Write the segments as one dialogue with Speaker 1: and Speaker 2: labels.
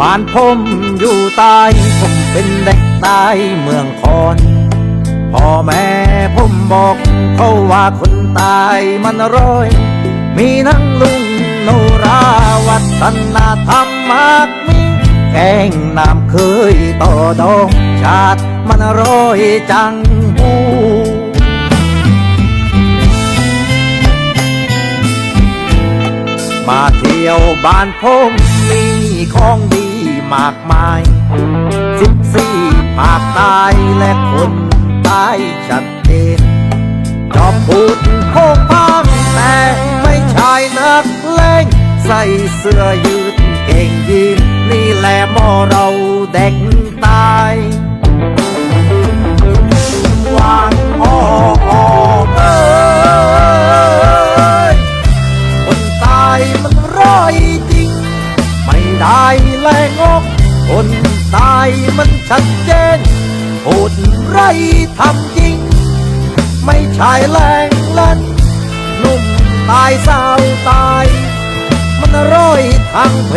Speaker 1: บ้านผมอยู่ใต้ผมเป็นเด็กใต้เมืองคอนพ่อแม่ผมบอกเขาว่าคนตายมันร่อย มีทั้งลุงโนราวัฒนธรรมมากมีแกงน้ำเคยต่อดองชาติมันร่อยจังหูมาเที่ยวบ้านผมมีของดี มากมายสิบสี่ภาคใต้และคนใต้ชัดเจนชอบพูดโคกพังแต่ไม่ใช่นักเลงใส่เสื้อยืดเก่งยีนนี่แหละมอเราเด็กตายวางอ้ออ้อเอ้ยคนตายมันร้อย ได้แลงอกคนตายมันชัดเจนพูดไรทำจริง ไม่ใช่แรงเล่นหนุ่มตายสาวตาย มันร้อยทางเพ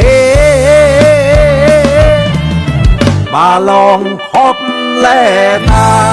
Speaker 1: มาลองคบแลตา